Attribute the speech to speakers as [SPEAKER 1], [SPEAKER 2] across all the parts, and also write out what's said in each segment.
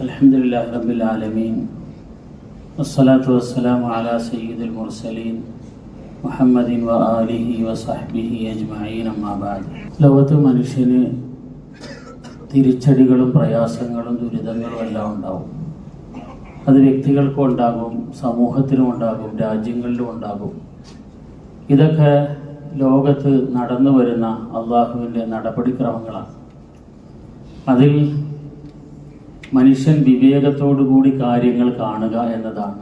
[SPEAKER 1] الحمد لله رب العالمين والصلاة والسلام على سيد المرسلين محمد وآله وصحبه أجمعين أما بعد ലോകത്ത് മനുഷ്യന് തിരിച്ചടികളും പ്രയാസങ്ങളും ദുരിതങ്ങളും എല്ലാം ഉണ്ടാവും അത് വ്യക്തികൾക്കും ഉണ്ടാകും സമൂഹത്തിനും ഉണ്ടാകും രാജ്യങ്ങളിലും ഉണ്ടാകും ഇതൊക്കെ ലോകത്ത് നടന്നു വരുന്ന അള്ളാഹുവിൻ്റെ നടപടിക്രമങ്ങളാണ് അതിൽ മനുഷ്യൻ വിവേകത്തോടുകൂടി കാര്യങ്ങൾ കാണുക എന്നതാണ്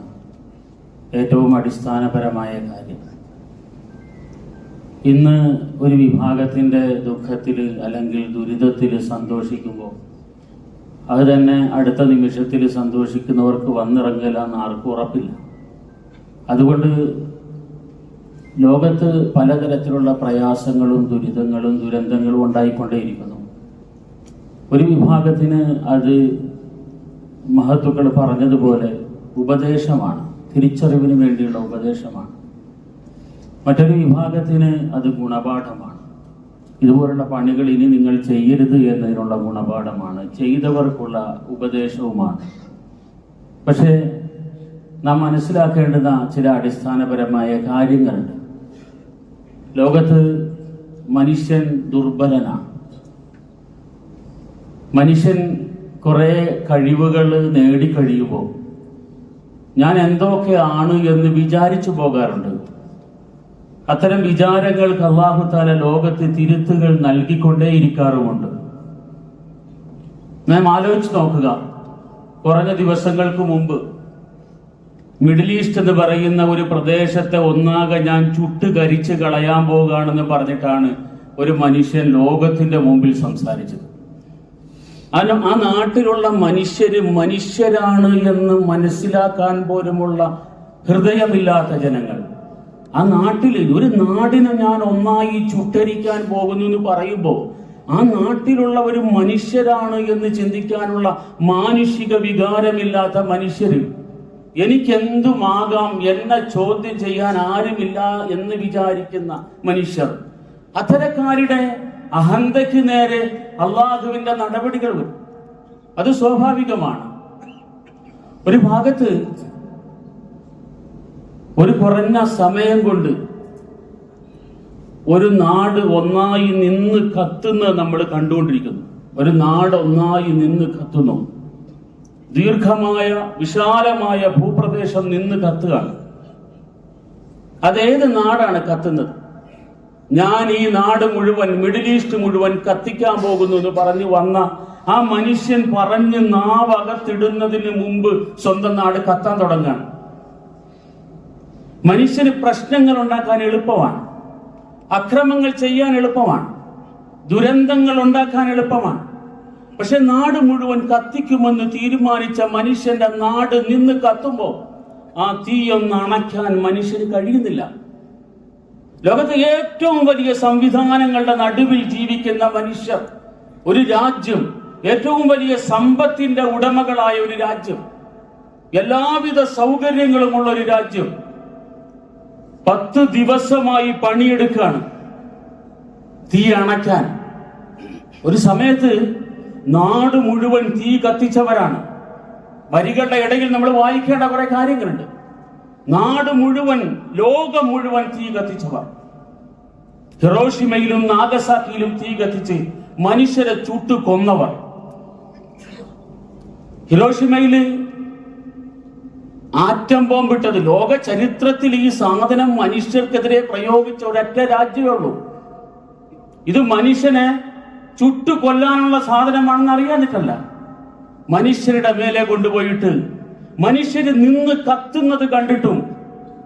[SPEAKER 1] ഏറ്റവും അടിസ്ഥാനപരമായ കാര്യം. ഇന്ന് ഒരു വിഭാഗത്തിന്റെ ദുഃഖത്തിൽ അല്ലെങ്കിൽ ദുരിതത്തിൽ സന്തോഷിക്കുമ്പോൾ അത് തന്നെ അടുത്ത നിമിഷത്തിൽ സന്തോഷിക്കുന്നവർക്ക് വന്നിറങ്ങില്ലെന്ന് ആർക്കും ഉറപ്പില്ല. അതുകൊണ്ട് ലോകത്ത് പലതരത്തിലുള്ള പ്രയാസങ്ങളും ദുരിതങ്ങളും ദുരന്തങ്ങളും ഉണ്ടായിക്കൊണ്ടേയിരിക്കുന്നു. ഒരു വിഭാഗത്തിന് അത് മഹത്തുക്കൾ പറഞ്ഞതുപോലെ ഉപദേശമാണ്. തിരിച്ചറിവിന് വേണ്ടിയുള്ള ഉപദേശമാണ്. മറ്റൊരു വിഭാഗത്തിന് അത് ഗുണപാഠമാണ്. ഇതുപോലുള്ള പണികൾ ഇനി നിങ്ങൾ ചെയ്യരുത് എന്നതിനുള്ള ഗുണപാഠമാണ്. ചെയ്തവർക്കുള്ള ഉപദേശവുമാണ്. പക്ഷേ നാം മനസ്സിലാക്കേണ്ടുന്ന ചില അടിസ്ഥാനപരമായ കാര്യങ്ങളുണ്ട്. ലോകത്ത് മനുഷ്യൻ ദുർബലനാണ്. മനുഷ്യൻ കുറെ കഴിവുകൾ നേടിക്കഴിയുമ്പോൾ ഞാൻ എന്തൊക്കെയാണ് എന്ന് വിചാരിച്ചു പോകാറുണ്ട്. അത്തരം വിചാരങ്ങൾക്ക് അള്ളാഹുത്താല ലോകത്ത് തിരുത്തുകൾ നൽകിക്കൊണ്ടേയിരിക്കാറുമുണ്ട്. നാം ആലോചിച്ച് നോക്കുക. കുറഞ്ഞ ദിവസങ്ങൾക്ക് മുമ്പ് മിഡിൽ ഈസ്റ്റ് എന്ന് പറയുന്ന ഒരു പ്രദേശത്തെ ഒന്നാകെ ഞാൻ ചുട്ട് കരിച്ച് കളയാൻ പോകുകയാണെന്ന് പറഞ്ഞിട്ടാണ് ഒരു മനുഷ്യൻ ലോകത്തിന്റെ മുമ്പിൽ സംസാരിച്ചത്. ആ ആ നാട്ടിലുള്ള മനുഷ്യര് മനുഷ്യരാണ് എന്ന് മനസ്സിലാക്കാൻ പോലുമുള്ള ഹൃദയമില്ലാത്ത ജനങ്ങൾ. ആ നാട്ടിൽ ഒരു നാടിനെ ഞാൻ ഒന്നായി ചുട്ടരിക്കാൻ പോകുന്നു എന്ന് പറയുമ്പോൾ ആ നാട്ടിലുള്ള ഒരു മനുഷ്യരാണ് എന്ന് ചിന്തിക്കാനുള്ള മാനുഷിക വികാരമില്ലാത്ത മനുഷ്യര് എനിക്കെന്തുമാകാം എന്നെ ചോദ്യം ചെയ്യാൻ ആരുമില്ല എന്ന് വിചാരിക്കുന്ന മനുഷ്യർ. അത്തരക്കാരുടെ അഹന്തയ്ക്ക് നേരെ അള്ളാഹുവിന്റെ നടപടികൾ വരും. അത് സ്വാഭാവികമാണ്. ഒരു ഭാഗത്ത് ഒരു കുറഞ്ഞ സമയം കൊണ്ട് ഒരു നാട് ഒന്നായി നിന്ന് കത്തുന്നത് നമ്മൾ കണ്ടുകൊണ്ടിരിക്കുന്നു. ഒരു നാട് ഒന്നായി നിന്ന് കത്തുന്നു. ദീർഘമായ വിശാലമായ ഭൂപ്രദേശം നിന്ന് കത്തുകയാണ്. അതേത് നാടാണ് കത്തുന്നത്? ഞാൻ ഈ നാട് മുഴുവൻ മിഡിൽ ഈസ്റ്റ് മുഴുവൻ കത്തിക്കാൻ പോകുന്നു എന്ന് പറഞ്ഞു വന്ന ആ മനുഷ്യൻ പറഞ്ഞ് നാവകത്തിടുന്നതിന് മുമ്പ് സ്വന്തം നാട് കത്താൻ തുടങ്ങാണ് മനുഷ്യന് പ്രശ്നങ്ങൾ ഉണ്ടാക്കാൻ എളുപ്പമാണ്. അക്രമങ്ങൾ ചെയ്യാൻ എളുപ്പമാണ്. ദുരന്തങ്ങൾ ഉണ്ടാക്കാൻ എളുപ്പമാണ്. പക്ഷെ നാട് മുഴുവൻ കത്തിക്കുമെന്ന് തീരുമാനിച്ച മനുഷ്യന്റെ നാട് നിന്ന് കത്തുമ്പോൾ ആ തീയൊന്ന് അണയ്ക്കാൻ മനുഷ്യന് കഴിയുന്നില്ല. ലോകത്തെ ഏറ്റവും വലിയ സംവിധാനങ്ങളുടെ നടുവിൽ ജീവിക്കുന്ന മനുഷ്യർ ഒരു രാജ്യം ഏറ്റവും വലിയ സമ്പത്തിന്റെ ഉടമകളായ ഒരു രാജ്യം എല്ലാവിധ സൗകര്യങ്ങളുമുള്ള ഒരു രാജ്യം പത്ത് ദിവസമായി പണിയെടുക്കാണ് തീ അണയ്ക്കാൻ. ഒരു സമയത്ത് നാട് മുഴുവൻ തീ കത്തിച്ചവരാണ്. വരികളുടെ ഇടയിൽ നമ്മൾ വായിക്കേണ്ട കുറെ കാര്യങ്ങളുണ്ട്. നാട് മുഴുവൻ ലോകം മുഴുവൻ തീ കത്തിച്ചവർ ഹിറോഷിമയിലും നാഗസാക്കിയിലും തീ കത്തിച്ച് മനുഷ്യരെ ചുട്ടു കൊന്നവർ ഹിറോഷിമയിൽ ആറ്റം ബോംബിട്ടത് ലോക ചരിത്രത്തിൽ ഈ സാധനം മനുഷ്യർക്കെതിരെ പ്രയോഗിച്ച ഒരൊറ്റ രാജ്യമേ ഉള്ളൂ. ഇത് മനുഷ്യനെ ചുട്ടു കൊല്ലാനുള്ള സാധനമാണെന്ന് അറിയാനിട്ടല്ല മനുഷ്യരുടെ മേലെ കൊണ്ടുപോയിട്ട് മനുഷ്യര് നിന്ന് കത്തുന്നത് കണ്ടിട്ടും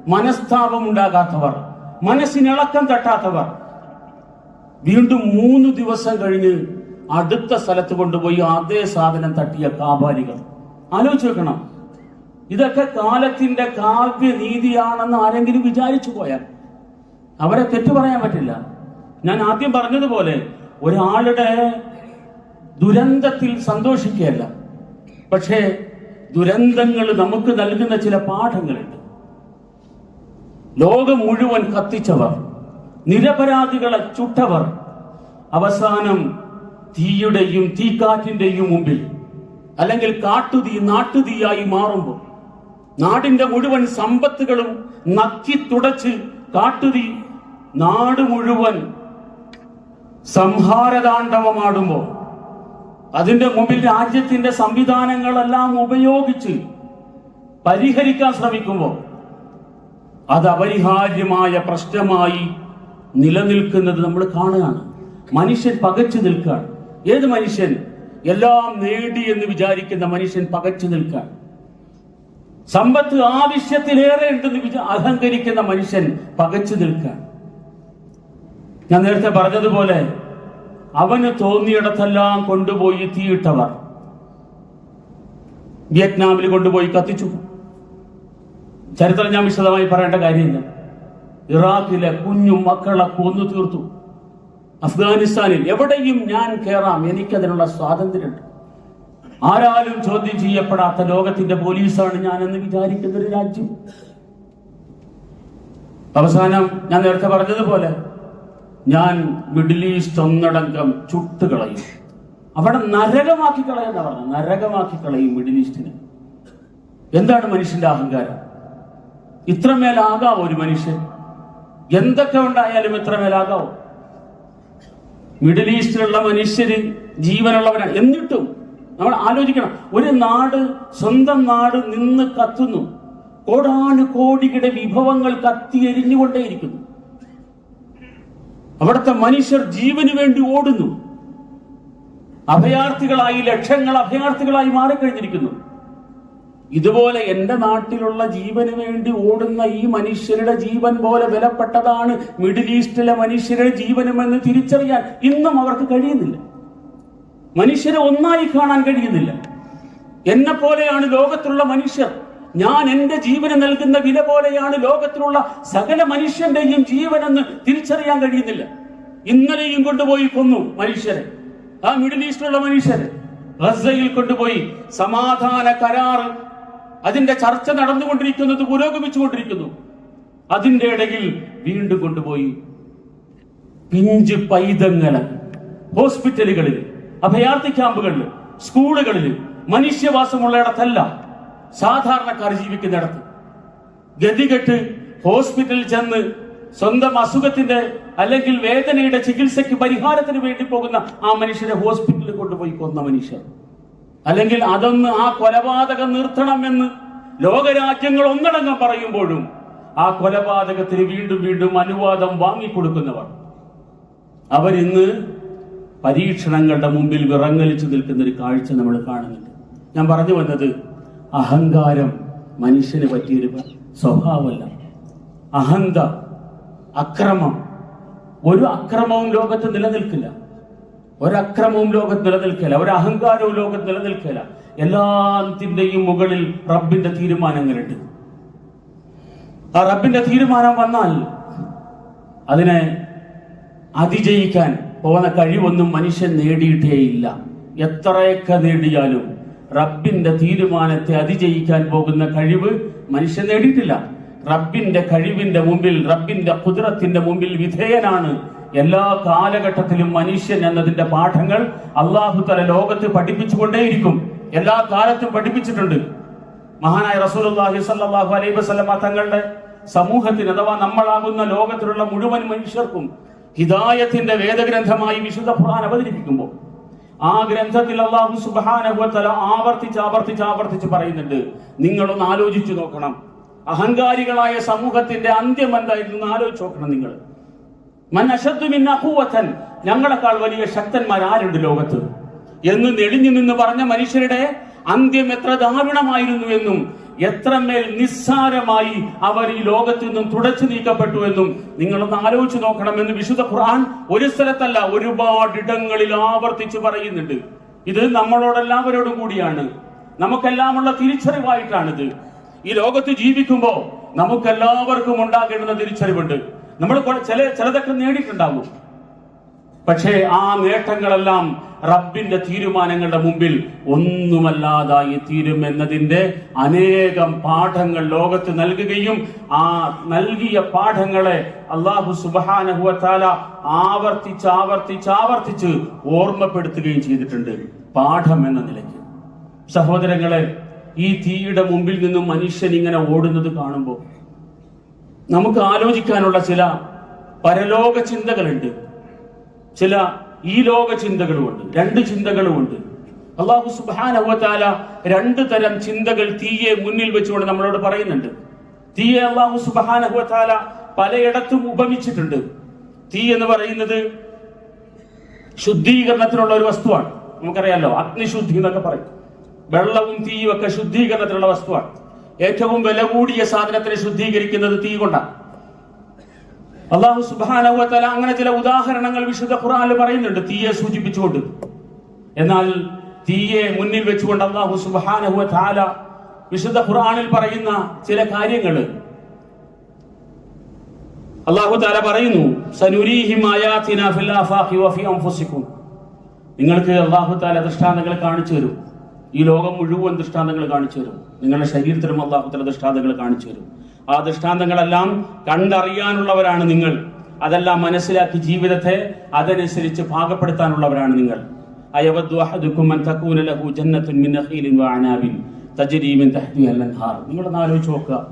[SPEAKER 1] മനസ്താപം ഉണ്ടാകാത്തവർ മനസ്സിനിളക്കം തട്ടാത്തവർ. വീണ്ടും മൂന്ന് ദിവസം കഴിഞ്ഞ് അടുത്ത സ്ഥലത്ത് കൊണ്ടുപോയി അതേ സാധനം തട്ടിയ കാബാലികൾ. ആലോചിച്ച് വെക്കണം ഇതൊക്കെ കാലത്തിന്റെ കാവ്യനീതിയാണെന്ന് ആരെങ്കിലും വിചാരിച്ചു പോയാൽ അവരെ തെറ്റു പറയാൻ പറ്റില്ല. ഞാൻ ആദ്യം പറഞ്ഞതുപോലെ ഒരാളുടെ ദുരന്തത്തിൽ സന്തോഷിക്കുകയല്ല. പക്ഷേ ദുരന്തങ്ങൾ നമുക്ക് നൽകുന്ന ചില പാഠങ്ങളുണ്ട്. ലോകം മുഴുവൻ കത്തിച്ചവർ നിരപരാധികളെ ചുട്ടവർ അവസാനം തീയുടെയും തീക്കാറ്റിന്റെയും മുമ്പിൽ അല്ലെങ്കിൽ കാട്ടുതീ നാട്ടുതീയായി മാറുമ്പോൾ നാടിന്റെ മുഴുവൻ സമ്പത്തുകളും നക്കി തുടച്ച് കാട്ടുതീ നാട് മുഴുവൻ സംഹാരതാണ്ഡവമാടുമ്പോൾ അതിന്റെ മുമ്പിൽ രാജ്യത്തിന്റെ സംവിധാനങ്ങളെല്ലാം ഉപയോഗിച്ച് പരിഹരിക്കാൻ ശ്രമിക്കുമ്പോൾ അത് അപരിഹാര്യമായ പ്രശ്നമായി നിലനിൽക്കുന്നത് നമ്മൾ കാണുകയാണ്. മനുഷ്യൻ പകച്ചു നിൽക്കുകയാണ്. ഏത് മനുഷ്യൻ? എല്ലാം നേടി എന്ന് വിചാരിക്കുന്ന മനുഷ്യൻ പകച്ചു നിൽക്കുകയാണ്. സമ്പത്ത് ആവശ്യത്തിലേറെ ഉണ്ടെന്ന് അഹങ്കരിക്കുന്ന മനുഷ്യൻ പകച്ചു നിൽക്കുകയാണ്. ഞാൻ നേരത്തെ പറഞ്ഞതുപോലെ അവന് തോന്നിയിടത്തെല്ലാം കൊണ്ടുപോയി തീയിട്ടവർ. വിയറ്റ്നാമിൽ കൊണ്ടുപോയി കത്തിച്ചു. ചരിത്രം ഞാൻ വിശദമായി പറയേണ്ട കാര്യമില്ല. ഇറാഖിലെ കുഞ്ഞു മക്കളെ കൊന്നു തീർത്തു. അഫ്ഗാനിസ്ഥാനിൽ എവിടെയും ഞാൻ കയറാം എനിക്കതിനുള്ള സ്വാതന്ത്ര്യമുണ്ട്. ആരാലും ചോദ്യം ചെയ്യപ്പെടാത്ത ലോകത്തിന്റെ പോലീസാണ് ഞാൻ എന്ന് വിചാരിക്കുന്ന ഒരു രാജ്യം. അവസാനം ഞാൻ നേരത്തെ പറഞ്ഞതുപോലെ ഞാൻ മിഡിൽ ഈസ്റ്റ് ഒന്നടങ്കം ചുട്ടുകളയും അവിടെ നരകമാക്കി കളയെന്നാ പറഞ്ഞു. നരകമാക്കി കളയും മിഡിൽ ഈസ്റ്റിനെ. എന്താണ് മനുഷ്യന്റെ അഹങ്കാരം? ഇത്രമേലാകാവോ ഒരു മനുഷ്യൻ? എന്തൊക്കെ ഉണ്ടായാലും ഇത്രമേലാകാവോ മിഡിൽ ഈസ്റ്റിലുള്ള മനുഷ്യര് ജീവനുള്ളവരാണ്. എന്നിട്ടും നമ്മൾ ആലോചിക്കണം. ഒരു നാട് സ്വന്തം നാട് നിന്ന് കത്തുന്നു. കോടാനു കോടിയുടെ വിഭവങ്ങൾ കത്തി എരിഞ്ഞുകൊണ്ടേയിരിക്കുന്നു അവിടുത്തെ മനുഷ്യർ ജീവന് വേണ്ടി ഓടുന്നു. അഭയാർത്ഥികളായി ലക്ഷങ്ങൾ അഭയാർത്ഥികളായി മാറിക്കഴിഞ്ഞിരിക്കുന്നു. ഇതുപോലെ എന്റെ നാട്ടിലുള്ള ജീവന് വേണ്ടി ഓടുന്ന ഈ മനുഷ്യരുടെ ജീവൻ പോലെ വിലപ്പെട്ടതാണ് മിഡിൽ ഈസ്റ്റിലെ മനുഷ്യരുടെ ജീവനും എന്ന് തിരിച്ചറിയാൻ ഇന്നും അവർക്ക് കഴിയുന്നില്ല. മനുഷ്യരെ ഒന്നായി കാണാൻ കഴിയുന്നില്ല. എന്നെ പോലെയാണ് ലോകത്തുള്ള മനുഷ്യർ ഞാൻ എന്റെ ജീവന് നൽകുന്ന വില പോലെയാണ് ലോകത്തിലുള്ള സകല മനുഷ്യന്റെയും ജീവനെന്ന് തിരിച്ചറിയാൻ കഴിയുന്നില്ല. ഇന്നലെയും കൊണ്ടുപോയി കൊന്നു മനുഷ്യരെ. ആ മിഡിൽ ഈസ്റ്റിലുള്ള മനുഷ്യരെ. ഗസയിൽ കൊണ്ടുപോയി സമാധാന കരാർ അതിന്റെ ചർച്ച നടന്നുകൊണ്ടിരിക്കുന്നത് പുരോഗമിച്ചുകൊണ്ടിരിക്കുന്നു. അതിന്റെ ഇടയിൽ വീണ്ടും കൊണ്ടുപോയി പിഞ്ച് പൈതങ്ങൾ ഹോസ്പിറ്റലുകളിൽ അഭയാർത്ഥി ക്യാമ്പുകളിൽ സ്കൂളുകളിൽ മനുഷ്യവാസമുള്ളയിടത്തല്ല സാധാരണക്കാർ ജീവിക്കുന്നിടത്ത്. ഗതികെട്ട് ഹോസ്പിറ്റലിൽ ചെന്ന് സ്വന്തം അസുഖത്തിന്റെ അല്ലെങ്കിൽ വേദനയുടെ ചികിത്സയ്ക്ക് പരിഹാരത്തിന് വേണ്ടി പോകുന്ന ആ മനുഷ്യരെ ഹോസ്പിറ്റലിൽ കൊണ്ടുപോയി കൊന്ന മനുഷ്യർ. അല്ലെങ്കിൽ അതൊന്ന് ആ കൊലപാതകം നിർത്തണമെന്ന് ലോകരാജ്യങ്ങൾ ഒന്നടങ്കം പറയുമ്പോഴും ആ കൊലപാതകത്തിന് വീണ്ടും വീണ്ടും അനുവാദം വാങ്ങിക്കൊടുക്കുന്നവർ. അവരിന്ന് പരീക്ഷണങ്ങളുടെ മുമ്പിൽ വിറങ്ങലിച്ചു നിൽക്കുന്ന ഒരു കാഴ്ച നമ്മൾ കാണുന്നുണ്ട്. ഞാൻ പറഞ്ഞു വന്നത് അഹങ്കാരം മനുഷ്യന് പറ്റിയൊരു സ്വഭാവമല്ല. അഹന്ത അക്രമം. ഒരു അക്രമവും ലോകത്ത് നിലനിൽക്കില്ല. ഒരക്രമവും ലോകത്ത് നിലനിൽക്കില്ല ഒരു അഹങ്കാരവും ലോകത്ത് നിലനിൽക്കില്ല എല്ലാത്തിന്റെയും മുകളിൽ റബ്ബിന്റെ തീരുമാനങ്ങളുണ്ട്. ആ റബ്ബിന്റെ തീരുമാനം വന്നാൽ അതിനെ അതിജയിക്കാൻ പോകുന്ന കഴിവൊന്നും മനുഷ്യൻ നേടിയിട്ടേയില്ല. എത്രയൊക്കെ നേടിയാലും റബ്ബിന്റെ തീരുമാനത്തെ അതിജയിക്കാൻ പോകുന്ന കഴിവ് മനുഷ്യൻ നേടിയിട്ടില്ല. റബ്ബിന്റെ കഴിവിന്റെ മുമ്പിൽ റബ്ബിന്റെ കുതിരത്തിന്റെ മുമ്പിൽ വിധേയനാണ്. എല്ലാ കാലഘട്ടത്തിലും മനുഷ്യൻ എന്നതിന്റെ പാഠങ്ങൾ അള്ളാഹു തല ലോകത്ത് പഠിപ്പിച്ചുകൊണ്ടേയിരിക്കും. എല്ലാ കാലത്തും പഠിപ്പിച്ചിട്ടുണ്ട്. മഹാനായ റസൂലുള്ളാഹി സ്വല്ലല്ലാഹു അലൈഹി വസ്ലമ തങ്ങളുടെ സമൂഹത്തിന് അഥവാ നമ്മളാകുന്ന ലോകത്തിലുള്ള മുഴുവൻ മനുഷ്യർക്കും ഹിദായത്തിന്റെ വേദഗ്രന്ഥമായി വിശുദ്ധ ഖുർആൻ അവതരിപ്പിക്കുമ്പോൾ ആ ഗ്രന്ഥത്തിൽ അള്ളാഹു സുബ്ഹാനഹു വതആല ആവർത്തിച്ച് ആവർത്തിച്ച് ആവർത്തിച്ച് പറയുന്നുണ്ട്. നിങ്ങളൊന്ന് ആലോചിച്ചു നോക്കണം. അഹങ്കാരികളായ സമൂഹത്തിന്റെ അന്ത്യം എന്തായിരുന്നു? ആലോചിച്ച് നോക്കണം നിങ്ങൾ. മൻ അശദ്ദു മിന്ന ഖുവ്വതൻ. ഞങ്ങളെക്കാൾ വലിയ ശക്തന്മാർ ആരുണ്ട് ലോകത്ത്? എന്ന് നെളിഞ്ഞു നിന്ന് പറഞ്ഞ മനുഷ്യരുടെ അന്ത്യം എത്ര ദാരുണമായിരുന്നു എന്നും എത്രമേൽ നിസ്സാരമായി അവർ ഈ ലോകത്ത് നിന്നും തുടച്ചു നീക്കപ്പെട്ടു എന്നും നിങ്ങളൊന്ന് ആലോചിച്ച് നോക്കണമെന്ന് വിശുദ്ധ ഖുർആൻ ഒരു സ്ഥലത്തല്ല ഒരുപാട് ഇടങ്ങളിൽ ആവർത്തിച്ച് പറയുന്നുണ്ട്. ഇത് നമ്മളോടെല്ലാവരോടും കൂടിയാണ്. നമുക്കെല്ലാമുള്ള തിരിച്ചറിവായിട്ടാണിത്. ഈ ലോകത്ത് ജീവിക്കുമ്പോൾ നമുക്കെല്ലാവർക്കും ഉണ്ടാകേണ്ടുന്ന തിരിച്ചറിവുണ്ട്. നമ്മൾ ചില ചിലതൊക്കെ നേടിയിട്ടുണ്ടാവും പക്ഷേ ആ നേട്ടങ്ങളെല്ലാം റബ്ബിന്റെ തീരുമാനങ്ങളുടെ മുമ്പിൽ ഒന്നുമല്ലാതായി തീരും എന്നതിന്റെ അനേകം പാഠങ്ങൾ ലോകത്ത് നൽകുകയും ആ നൽകിയ പാഠങ്ങളെ അള്ളാഹു സുബാനഹുവത്താല ആവർത്തിച്ച് ആവർത്തിച്ച് ആവർത്തിച്ച് ഓർമ്മപ്പെടുത്തുകയും ചെയ്തിട്ടുണ്ട് പാഠം എന്ന നിലയ്ക്ക്. സഹോദരങ്ങളെ ഈ തീയുടെ മുമ്പിൽ നിന്നും മനുഷ്യൻ ഇങ്ങനെ ഓടുന്നത് കാണുമ്പോൾ നമുക്ക് ആലോചിക്കാനുള്ള ചില പരലോക ചിന്തകളുണ്ട്. ചില ഈ ലോക ചിന്തകളുമുണ്ട്. രണ്ട് ചിന്തകളുമുണ്ട്. അള്ളാഹു സുബാനഹുല രണ്ട് തരം ചിന്തകൾ തീയെ മുന്നിൽ വെച്ചുകൊണ്ട് നമ്മളോട് പറയുന്നുണ്ട്. തീയെ അള്ളാഹു സുബാനഹുല പലയിടത്തും ഉപമിച്ചിട്ടുണ്ട്. തീ എന്ന് പറയുന്നത് ശുദ്ധീകരണത്തിനുള്ള ഒരു വസ്തുവാണ്. നമുക്കറിയാലോ അഗ്നിശുദ്ധി എന്നൊക്കെ പറയും. വെള്ളവും തീയും ഒക്കെ ശുദ്ധീകരണത്തിനുള്ള വസ്തുവാണ്. ഏറ്റവും വില കൂടിയ സാധനത്തിനെ ശുദ്ധീകരിക്കുന്നത് തീ കൊണ്ടാണ്. അള്ളാഹു സുബാനവത്തല അങ്ങനെ ചില ഉദാഹരണങ്ങൾ വിശുദ്ധ ഖുർആനിൽ പറയുന്നുണ്ട്. തീയെ സൂചിപ്പിച്ചുകൊണ്ട്. എന്നാൽ തീയെ മുന്നിൽ വെച്ചുകൊണ്ട് അള്ളാഹു താല വിശുദ്ധ ഖുറാനിൽ പറയുന്ന ചില കാര്യങ്ങൾ അള്ളാഹു താല പറയുന്നു സനുരീഹിം ആയാത്തിന ഫിൽ നിങ്ങൾക്ക് അള്ളാഹു താല ദൃഷ്ടാന്തങ്ങൾ കാണിച്ചു തരും. ഈ ലോകം മുഴുവൻ ദൃഷ്ടാന്തങ്ങൾ കാണിച്ചു തരും. നിങ്ങളുടെ ശരീരത്തിലും അള്ളാഹു താല ദൃഷ്ടാന്തങ്ങൾ കാണിച്ചു തരും. ആ ദൃഷ്ടാന്തങ്ങളെല്ലാം കണ്ടറിയാനുള്ളവരാണ് നിങ്ങൾ. അതെല്ലാം മനസ്സിലാക്കി ജീവിതത്തെ അതനുസരിച്ച് ഭാഗപ്പെടുത്താനുള്ളവരാണ് നിങ്ങൾ. നിങ്ങളൊന്നാലോചിച്ച് നോക്കുക.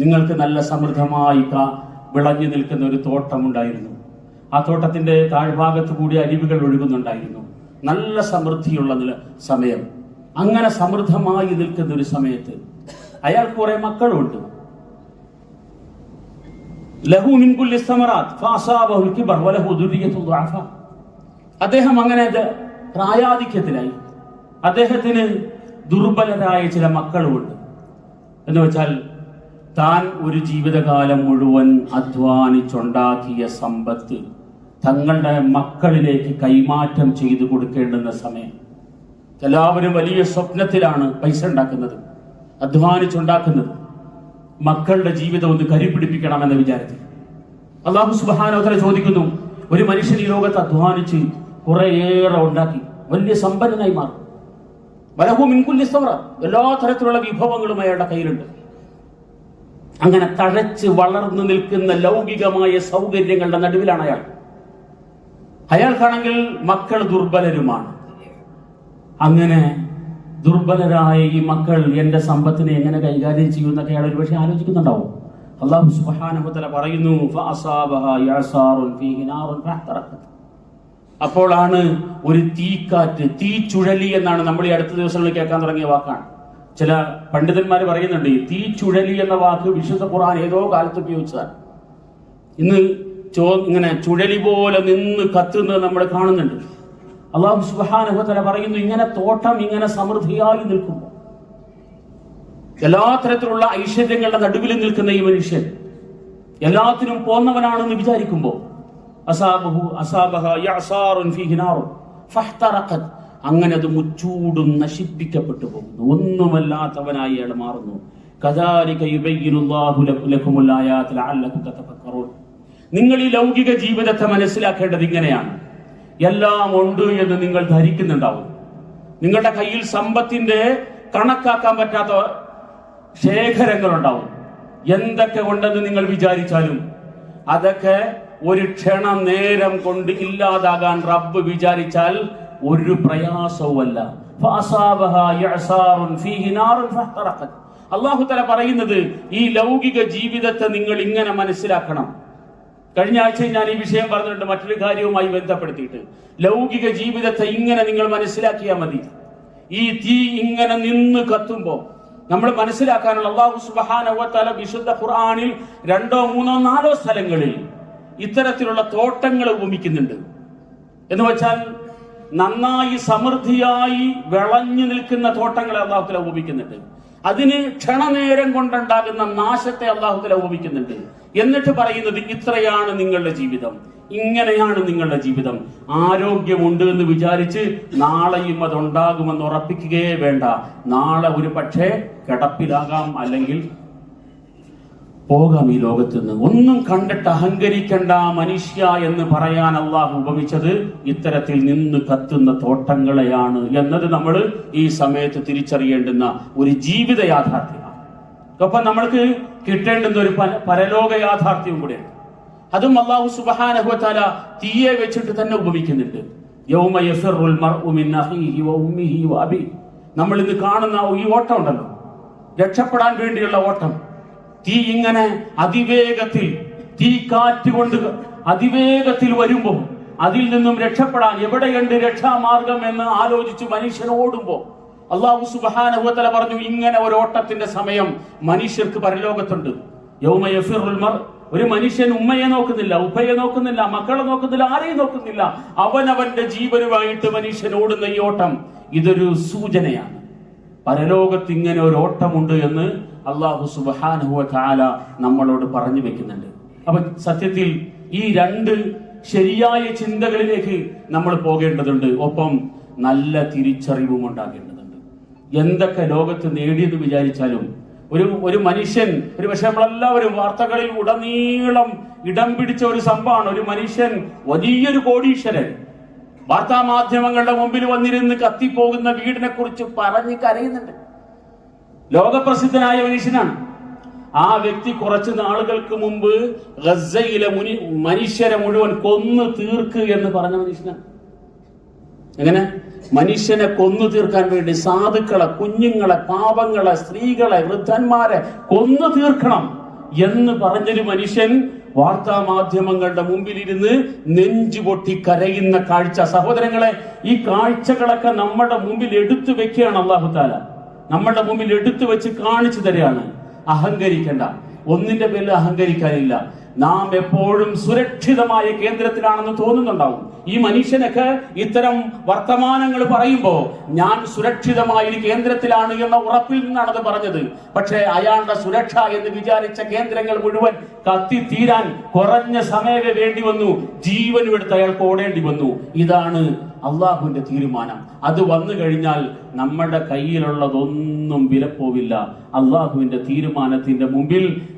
[SPEAKER 1] നിങ്ങൾക്ക് നല്ല സമൃദ്ധമായി വിളഞ്ഞു നിൽക്കുന്ന ഒരു തോട്ടമുണ്ടായിരുന്നു ആ തോട്ടത്തിന്റെ താഴ്ഭാഗത്ത് കൂടി അരുവികൾ ഒഴുകുന്നുണ്ടായിരുന്നു. നല്ല സമൃദ്ധിയുള്ള സമയം. അങ്ങനെ സമൃദ്ധമായി നിൽക്കുന്ന ഒരു സമയത്ത് അയാൾക്ക് കുറെ മക്കളുണ്ട്. ലഹു മിൻ സമറാത്ത് ഫഅസാബഹുൽ കിബർ വലഹു ദുർരിയത്തുൻ ദുഅഫ. അദ്ദേഹം അങ്ങനെ പ്രായാധിക്യത്തിലായി. അദ്ദേഹത്തിന് ദുർബലരായ ചില മക്കളുമുണ്ട് എന്ന് വെച്ചാൽ താൻ ഒരു ജീവിതകാലം മുഴുവൻ അധ്വാനിച്ചുണ്ടാക്കിയ സമ്പത്ത് തങ്ങളുടെ മക്കളിലേക്ക് കൈമാറ്റം ചെയ്തു കൊടുക്കേണ്ടുന്ന സമയം. എല്ലാവരും വലിയ സ്വപ്നത്തിലാണ് പൈസ ഉണ്ടാക്കുന്നത് അധ്വാനിച്ചുണ്ടാക്കുന്നത്. മക്കളുടെ ജീവിതം ഒന്ന് കരിപ്പിടിപ്പിക്കണമെന്ന വിചാരത്തിൽ അള്ളാഹു സുബാനോത്തര ചോദിക്കുന്നു ഒരു മനുഷ്യൻ ഈ ലോകത്ത് അധ്വാനിച്ച് കുറേയേറെ ഉണ്ടാക്കി വലിയ സമ്പന്നനായി മാറും. വലഹു മിൻകുല്ലി സവറ എല്ലാ തരത്തിലുള്ള വിഭവങ്ങളും അയാളുടെ കയ്യിലുണ്ട്. അങ്ങനെ തഴച്ച് വളർന്നു നിൽക്കുന്ന ലൗകികമായ സൗകര്യങ്ങളുടെ നടുവിലാണ് അയാൾ. അയാൾക്കാണെങ്കിൽ മക്കൾ ദുർബലരുമാണ്. അങ്ങനെ ദുർബലരായ ഈ മക്കൾ എന്റെ സമ്പത്തിനെ എങ്ങനെ കൈകാര്യം ചെയ്യുമെന്നൊക്കെ അയാൾ ഒരുപക്ഷെ ആലോചിക്കുന്നുണ്ടാവും. അള്ളാഹു വ പറയുന്നു അപ്പോഴാണ് ഒരു തീക്കാറ്റ് തീ ചുഴലി എന്നാണ് നമ്മൾ ഈ അടുത്ത ദിവസങ്ങളിൽ കേൾക്കാൻ തുടങ്ങിയ വാക്കാണ്. ചില പണ്ഡിതന്മാർ പറയുന്നുണ്ട് തീ ചുഴലി എന്ന വാക്ക് വിശുദ്ധ ഖുർആൻ ഏതോ കാലത്ത് ഉപയോഗിച്ചതാണ്. ഇന്ന് ചോ ഇങ്ങനെ ചുഴലി പോലെ നിന്ന് കത്തുന്നത് നമ്മൾ കാണുന്നുണ്ട്. അള്ളാഹു സുബാന പറയുന്നു ഇങ്ങനെ തോട്ടം ഇങ്ങനെ സമൃദ്ധിയായി നിൽക്കുമ്പോൾ എല്ലാ തരത്തിലുള്ള ഐശ്വര്യങ്ങളുടെ നടുവിൽ നിൽക്കുന്ന ഈ മനുഷ്യൻ എല്ലാത്തിനും പോന്നവനാണെന്ന് വിചാരിക്കുമ്പോൾ അസാബഹു അങ്ങനെ അത് മുച്ചൂടും നശിപ്പിക്കപ്പെട്ടു പോകുന്നു. ഒന്നുമല്ലാത്തവനായി അയാൾ മാറുന്നു. നിങ്ങൾ ഈ ലൗകിക ജീവിതത്തെ മനസ്സിലാക്കേണ്ടത് ഇങ്ങനെയാണ്. എല്ലാം ഉണ്ട് എന്ന് നിങ്ങൾ ധരിക്കുന്നുണ്ടാവും. നിങ്ങളുടെ കയ്യിൽ സമ്പത്തിന്റെ കണക്കാക്കാൻ പറ്റാത്ത ശേഖരങ്ങൾ ഉണ്ടാവും എന്തൊക്കെ ഉണ്ടെന്ന് നിങ്ങൾ വിചാരിച്ചാലും അതൊക്കെ ഒരു ക്ഷണ നേരം കൊണ്ട് ഇല്ലാതാകാൻ റബ്ബ് വിചാരിച്ചാൽ ഒരു പ്രയാസവുമല്ല. അള്ളാഹു തല പറയുന്നത് ഈ ലൗകിക ജീവിതത്തെ നിങ്ങൾ ഇങ്ങനെ മനസ്സിലാക്കണം. കഴിഞ്ഞ ആഴ്ച ഞാൻ ഈ വിഷയം പറഞ്ഞിട്ടുണ്ട് മറ്റൊരു കാര്യവുമായി ബന്ധപ്പെടുത്തിയിട്ട്. ലൗകിക ജീവിതത്തെ ഇങ്ങനെ നിങ്ങൾ മനസ്സിലാക്കിയാൽ മതി. ഈ തീ ഇങ്ങനെ നിന്ന് കത്തുമ്പോൾ നമ്മൾ മനസ്സിലാക്കാനുള്ള അള്ളാഹു സുബാനവത്തല വിശുദ്ധ ഖുർആാനിൽ രണ്ടോ മൂന്നോ നാലോ സ്ഥലങ്ങളിൽ ഇത്തരത്തിലുള്ള തോട്ടങ്ങൾ ഉപമിക്കുന്നുണ്ട്. എന്ന് വെച്ചാൽ നന്നായി സമൃദ്ധിയായി വിളഞ്ഞു നിൽക്കുന്ന തോട്ടങ്ങളെ അള്ളാഹുത്തല ഉപമിക്കുന്നുണ്ട്. അതിന് ക്ഷണനേരം കൊണ്ടുണ്ടാകുന്ന നാശത്തെ അള്ളാഹുത്തല ഉപമിക്കുന്നുണ്ട് എന്നിട്ട് പറയുന്നത് ഇത്രയാണ് നിങ്ങളുടെ ജീവിതം. ഇങ്ങനെയാണ് നിങ്ങളുടെ ജീവിതം. ആരോഗ്യമുണ്ട് എന്ന് വിചാരിച്ച് നാളെയും അതുണ്ടാകുമെന്ന് ഉറപ്പിക്കുകയേ വേണ്ട. നാളെ ഒരു പക്ഷേ കിടപ്പിലാകാം അല്ലെങ്കിൽ പോകാം ഈ ലോകത്ത് നിന്ന് ഒന്നും കണ്ടിട്ട് അഹങ്കരിക്കണ്ട മനുഷ്യ എന്ന് പറയാൻ അള്ളാഹു ഉപമിച്ചത് ഇത്തരത്തിൽ നിന്ന് കത്തുന്ന തോട്ടങ്ങളെയാണ് എന്നത് നമ്മൾ ഈ സമയത്ത് തിരിച്ചറിയേണ്ടുന്ന ഒരു ജീവിത യാഥാർത്ഥ്യമാണ്. ഒപ്പം നമ്മൾക്ക് കിട്ടേണ്ടുന്ന ഒരു പര- പരലോക യാഥാർത്ഥ്യവും കൂടെയാണ് അതും അള്ളാഹു സുബാനഹുല തീയെ വെച്ചിട്ട് തന്നെ ഉപമിക്കുന്നുണ്ട്. നമ്മൾ ഇന്ന് കാണുന്ന ഈ ഓട്ടം ഉണ്ടല്ലോ രക്ഷപ്പെടാൻ വേണ്ടിയുള്ള ഓട്ടം. തീ ഇങ്ങനെ അതിവേഗത്തിൽ തീ കാറ്റ് കൊണ്ട് അതിവേഗത്തിൽ വരുമ്പോൾ അതിൽ നിന്നും രക്ഷപ്പെടാൻ എവിടെയുണ്ട് രക്ഷാമാർഗം എന്ന് ആലോചിച്ച് മനുഷ്യൻ ഓടുമ്പോൾ അള്ളാഹു സുബാനുഭവത്തല പറഞ്ഞു ഇങ്ങനെ ഒരു ഓട്ടത്തിന്റെ സമയം മനുഷ്യർക്ക് പരലോകത്തുണ്ട്. യൗമ ഒരു മനുഷ്യൻ ഉമ്മയെ നോക്കുന്നില്ല ഉപ്പയെ നോക്കുന്നില്ല മക്കളെ നോക്കുന്നില്ല ആരെയും നോക്കുന്നില്ല. അവനവന്റെ ജീവനുമായിട്ട് മനുഷ്യൻ ഓടുന്ന ഈ ഓട്ടം ഇതൊരു സൂചനയാണ്. പരലോകത്ത് ഇങ്ങനെ ഒരു ഓട്ടമുണ്ട് എന്ന് അള്ളാഹു സുബാനുഹുവ താല നമ്മളോട് പറഞ്ഞു വെക്കുന്നുണ്ട്. അപ്പൊ സത്യത്തിൽ ഈ രണ്ട് ശരിയായ ചിന്തകളിലേക്ക് നമ്മൾ പോകേണ്ടതുണ്ട്. ഒപ്പം നല്ല തിരിച്ചറിവും ഉണ്ടാകേണ്ടതുണ്ട്. എന്തൊക്കെ ലോകത്ത് നേടിയെന്ന് വിചാരിച്ചാലും ഒരു ഒരു മനുഷ്യൻ ഒരു പക്ഷെ നമ്മളെല്ലാവരും വാർത്തകളിൽ ഉടനീളം ഇടം പിടിച്ച ഒരു സംഭവമാണ്. ഒരു മനുഷ്യൻ വലിയൊരു കോടീശ്വരൻ. വാർത്താ മാധ്യമങ്ങളുടെ മുമ്പിൽ വന്നിരുന്ന് കത്തിപ്പോകുന്ന വീടിനെ കുറിച്ച് പറഞ്ഞ് കരയുന്നുണ്ട്. ലോകപ്രസിദ്ധനായ മനുഷ്യനാണ്. ആ വ്യക്തി കുറച്ച് നാളുകൾക്ക് മുമ്പ് ഗസയിലെ മുനി മനുഷ്യരെ മുഴുവൻ കൊന്നു തീർക്ക് എന്ന് പറഞ്ഞ മനുഷ്യനാണ്. എങ്ങനെ? മനുഷ്യനെ കൊന്നു തീർക്കാൻ വേണ്ടി സാധുക്കളെ കുഞ്ഞുങ്ങളെ പാപങ്ങളെ സ്ത്രീകളെ വൃദ്ധന്മാരെ കൊന്നു തീർക്കണം എന്ന് പറഞ്ഞൊരു മനുഷ്യൻ വാർത്താ മാധ്യമങ്ങളുടെ മുമ്പിലിരുന്ന് നെഞ്ചു പൊട്ടി കരയുന്ന കാഴ്ച. സഹോദരങ്ങളെ ഈ കാഴ്ചകളൊക്കെ നമ്മുടെ മുമ്പിൽ എടുത്തു വെക്കുകയാണ് അള്ളാഹു താല നമ്മുടെ മുമ്പിൽ എടുത്തു വെച്ച് കാണിച്ചു തരികയാണ്. അഹങ്കരിക്കണ്ട. ഒന്നിന്റെ പേരിൽ അഹങ്കരിക്കാനില്ല. നാം എപ്പോഴും സുരക്ഷിതമായ കേന്ദ്രത്തിലാണെന്ന് തോന്നുന്നുണ്ടാവും. ഈ മനുഷ്യനൊക്കെ ഇത്തരം വർത്തമാനങ്ങൾ പറയുമ്പോൾ ഞാൻ സുരക്ഷിതമായ ഒരു കേന്ദ്രത്തിലാണ് എന്ന ഉറപ്പിൽ നിന്നാണ് അത് പറഞ്ഞത്. പക്ഷേ അയാളുടെ സുരക്ഷ എന്ന് വിചാരിച്ച കേന്ദ്രങ്ങൾ മുഴുവൻ കത്തിത്തീരാൻ കുറഞ്ഞ സമയമേ വേണ്ടി വന്നു. ജീവനും എടുത്ത് അയാൾക്ക് ഓടേണ്ടി വന്നു. ഇതാണ് അള്ളാഹുവിന്റെ തീരുമാനം. അത് വന്നു കഴിഞ്ഞാൽ നമ്മുടെ കയ്യിലുള്ളതൊന്നും വിലപ്പോവില്ല. അള്ളാഹുവിന്റെ തീരുമാനത്തിന്റെ മുമ്പിൽ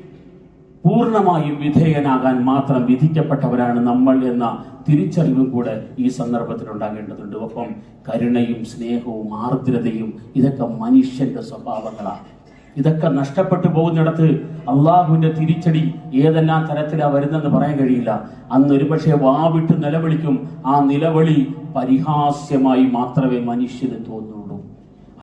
[SPEAKER 1] പൂർണമായും വിധേയനാകാൻ മാത്രം വിധിക്കപ്പെട്ടവരാണ് നമ്മൾ എന്ന തിരിച്ചറിവും കൂടെ ഈ സന്ദർഭത്തിൽ ഉണ്ടാകേണ്ടതുണ്ട്. ഒപ്പം കരുണയും സ്നേഹവും ആർദ്രതയും ഇതൊക്കെ മനുഷ്യന്റെ സ്വഭാവങ്ങളാണ്. ഇതൊക്കെ നഷ്ടപ്പെട്ടു പോകുന്നിടത്ത് അള്ളാഹുവിന്റെ തിരിച്ചടി ഏതെല്ലാം തരത്തിലാണ് വരുന്നെന്ന് പറയാൻ കഴിയില്ല. അന്ന് ഒരുപക്ഷെ വാവിട്ട് നിലവിളിക്കും. ആ നിലവിളി പരിഹാസ്യമായി മാത്രമേ മനുഷ്യന് തോന്നൂ